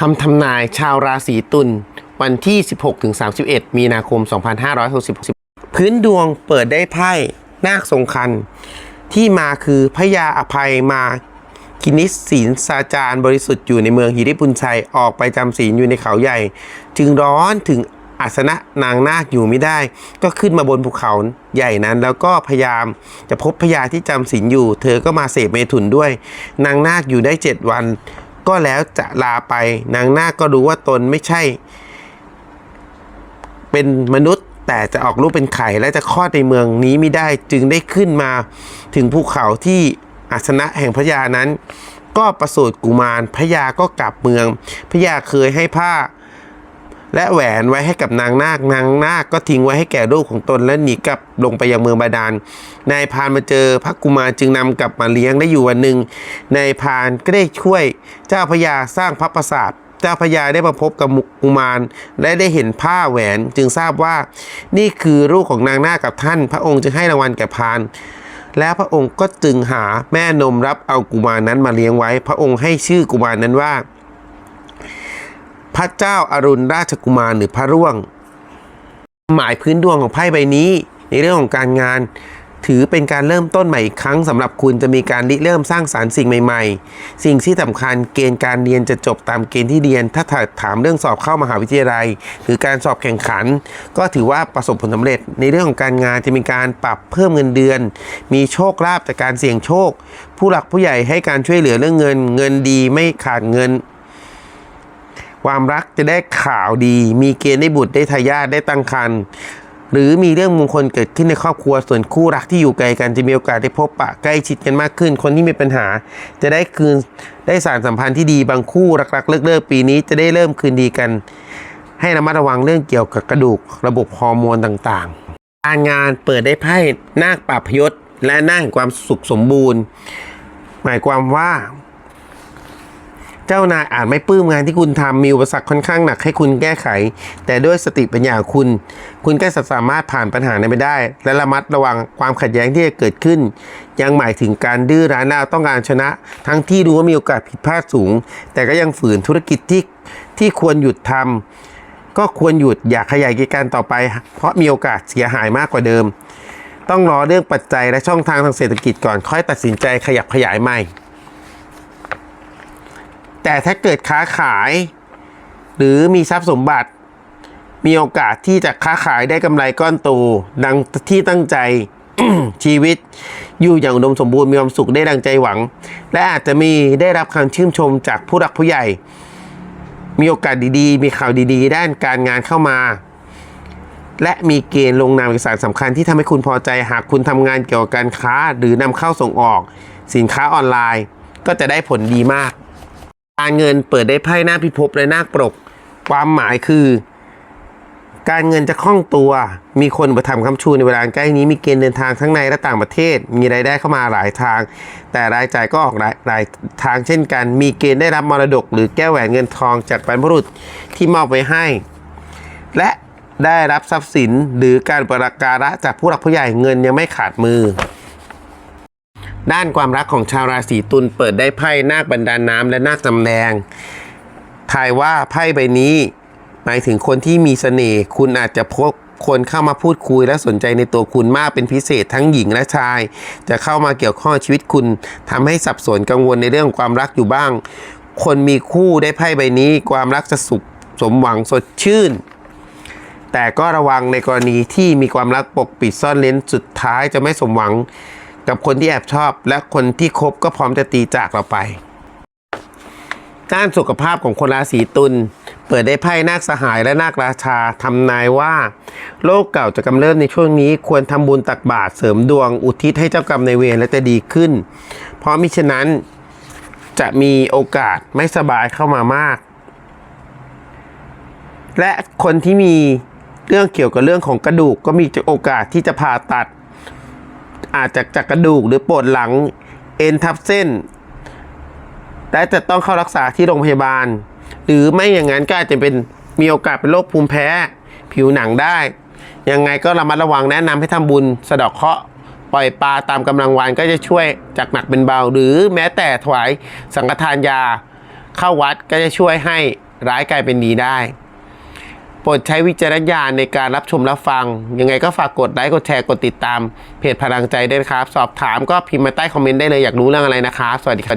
คำทำนายชาวราศีตุลวันที่ 16-31 มีนาคม 2566 พื้นดวงเปิดได้ไพ่นาคทรงคัน ที่มาคือพระยาอภัยมากินิสศีลสาจารบริสุทธิ์อยู่ในเมืองหิริปุนชัย ออกไปจำศีลอยู่ในเขาใหญ่ จึงร้อนถึงอาสนะนางนาคอยู่ไม่ได้ ก็ขึ้นมาบนภูเขาใหญ่นั้น แล้วก็พยายามจะพบพญาที่จำศีลอยู่ เธอก็มาเสพเมถุนด้วย นางนาคอยู่ได้เจ็ดวัน ก็แล้วจะลาไปนางนาคก็รู้ว่าตนไม่ใช่ เป็นมนุษย์แต่จะออกลูกเป็นไข่และจะคลอดในเมืองนี้ไม่ได้จึงได้ขึ้นมาถึงภูเขาที่อาสนะแห่งพระยานั้น ก็ประสูติกุมารพระยาก็กลับเมืองพระยาเคยให้ผ้า และแหวนไว้ให้กับนางนาคนางนาคก็ทิ้งไว้ให้แก่ลูกของตนและหนีกลับลงไปยังเมืองบาดาลนายพานมาเจอพระกุมารจึงนำกลับมาเลี้ยงได้อยู่วันหนึ่งนายพานก็ได้ช่วยเจ้าพระยาสร้างพระปราสาทเจ้าพระยาได้มาพบกับกุมารและได้เห็นผ้าแหวนจึงทราบว่านี่คือลูกของนางนาคกับท่าน พระองค์จึงให้รางวัลแก่พาน แล้วพระองค์ก็จึงหาแม่นมรับเอากุมารนั้นมาเลี้ยงไว้ พระองค์ให้ชื่อกุมารนั้นว่า พระเจ้าอารุณราชกุมารหรือพระร่วง หมายพื้นดวงของไพ่ใบนี้ ในเรื่องของการงาน ถือเป็นการเริ่มต้นใหม่อีกครั้งสำหรับคุณจะมีการริเริ่มสร้างสารรค์สิ่งใหม่ ๆ สิ่งที่สำคัญเกณฑ์การเรียนจะจบตามเกณฑ์ที่เรียน ถ้าถามเรื่องสอบเข้ามหาวิทยาลัย หรือการสอบแข่งขัน ก็ถือว่าประสบผลสำเร็จ ในเรื่องของการงานจะมีการปรับเพิ่มเงินเดือน มีโชคลาภจากการเสี่ยงโชค ผู้หลักผู้ใหญ่ให้การช่วยเหลือเรื่องเงิน เงินดีไม่ขาดเงิน ความรักจะได้ข่าวดี มีเกณฑ์ได้บุตรได้ทายาทได้ตั้งครรภ์หรือมีเรื่องมงคลเกิดขึ้นในครอบครัวส่วนคู่รักที่อยู่ไกลกันจะมีโอกาสได้พบปะใกล้ชิดกันมากขึ้น คนที่มีปัญหา จะได้คืนได้สารสัมพันธ์ที่ดีบางคู่รักๆเลิกๆปีนี้จะได้เริ่มคืนดีกัน ให้ระมัดระวังเรื่องเกี่ยวกับกระดูก ระบบฮอร์โมนต่างๆการงานเปิดได้ไพ่นาคปราบพยศและนาคแห่งความสุขสมบูรณ์ หมายความว่า เจ้านายอาจไม่ปลื้มงานที่คุณทำมีอุปสรรคค่อนข้างหนักให้คุณแก้ไข แต่ด้วยสติปัญญาคุณ คุณก็จะสามารถผ่านปัญหานั้นไปได้ และระมัดระวังความขัดแย้งที่จะเกิดขึ้น ยังหมายถึงการดื้อรั้นและต้องการชนะ ทั้งที่รู้ว่ามีโอกาสผิดพลาดสูง แต่ก็ยังฝืนธุรกิจที่ที่ควรหยุดทำก็ควรหยุดอย่าขยายกิจการต่อไป เพราะมีโอกาสเสียหายมากกว่าเดิม ต้องรอเรื่องปัจจัยและช่องทางทางเศรษฐกิจก่อนค่อยตัดสินใจขยับขยายใหม่ แต่ถ้าเกิดค้าขาย หรือมีทรัพย์สมบัติ มีโอกาสที่จะค้าขายได้กำไรก้อนโตดังที่ตั้งใจชีวิต อยู่อย่างอุดมสมบูรณ์มีความสุขได้ดังใจหวัง และอาจจะมีได้รับคำชื่นชมจากผู้รักผู้ใหญ่ มีโอกาสดีๆ มีข่าวดีๆ ด้านการงานเข้ามา และมีเกณฑ์ลงนามเอกสารสำคัญที่ทำให้คุณพอใจหากคุณทำงานเกี่ยวกับการค้า หรือนำเข้าส่งออก สินค้าออนไลน์ ก็จะได้ผลดีมาก การเงินเปิดได้ไพ่หน้าพิภพและนาคปรก ความหมายคือ การเงินจะคล่องตัว มีคนประทำคำชูในเวลาใกล้นี้มีเกณฑ์เดินทางทั้งในและต่างประเทศ มีรายได้เข้ามาหลายทาง แต่รายจ่ายก็ออกหลายหลายทางเช่นกัน มีเกณฑ์ได้รับมรดก หรือแก้วแหวนเงินทองจากบรรพบุรุษที่มอบไว้ให้ และได้รับทรัพย์สินหรือการประการะจากผู้หลักผู้ใหญ่เงินยังไม่ขาดมือ ด้านความรักของชาวราศีตุลเปิดได้ไพ่นาคบันดาน้ำและนาคจำแรงทายว่าไพ่ใบนี้ หมายถึงคนที่มีเสน่ห์คุณอาจจะพบคนเข้ามาพูดคุยและสนใจในตัวคุณมากเป็นพิเศษทั้งหญิงและชาย จะเข้ามาเกี่ยวข้องชีวิตคุณทำให้สับสนกังวลในเรื่องความรักอยู่บ้าง คนมีคู่ได้ไพ่ใบนี้ ความรักจะสุขสมหวังสดชื่น แต่ก็ระวังในกรณีที่มีความรักปกปิดซ่อนเล้นสุดท้ายจะไม่สมหวัง กับคนที่แอบชอบ และคนที่คบก็พร้อมจะตีจากเราไป ด้านสุขภาพของคนราศีตุลเปิดได้ไพ่นาคสหายและนาคราชาทำนายว่า โรคเก่าจะกำเริบในช่วงนี้ ควรทำบุญตักบาตรเสริมดวงอุทิศให้เจ้ากรรมในเวรและจะดีขึ้น เพราะมิฉะนั้นจะมีโอกาสไม่สบายเข้ามามาก และคนที่มีเรื่องเกี่ยวกับเรื่องของกระดูกก็มีโอกาสที่จะผ่าตัด อาจจะจากกระดูกหรือปวดหลังเอ็นทับเส้น และจะต้องเข้ารักษาที่โรงพยาบาล หรือไม่อย่างนั้นก็อาจจะเป็นมีโอกาสเป็นโรคภูมิแพ้ ผิวหนังได้ ยังไงก็ระมัดระวังแนะนำให้ทำบุญ สะเดอกเคราะห์ปล่อยปลาตามกำลังวานก็จะช่วยจากหนักเป็นเบา หรือแม้แต่ถวายสังฆทานยาเข้าวัดก็จะช่วยให้ร้ายกลายเป็นดีได้ โปรดใช้วิจารณญาณในการรับชมรับฟัง ยังไงก็ฝากกดไลค์กดแชร์กดติดตาม เพจพลังใจด้วยนะครับ สอบถามก็พิมพ์มาใต้คอมเมนต์ได้เลยอยากรู้เรื่องอะไรนะครับ สวัสดีครับ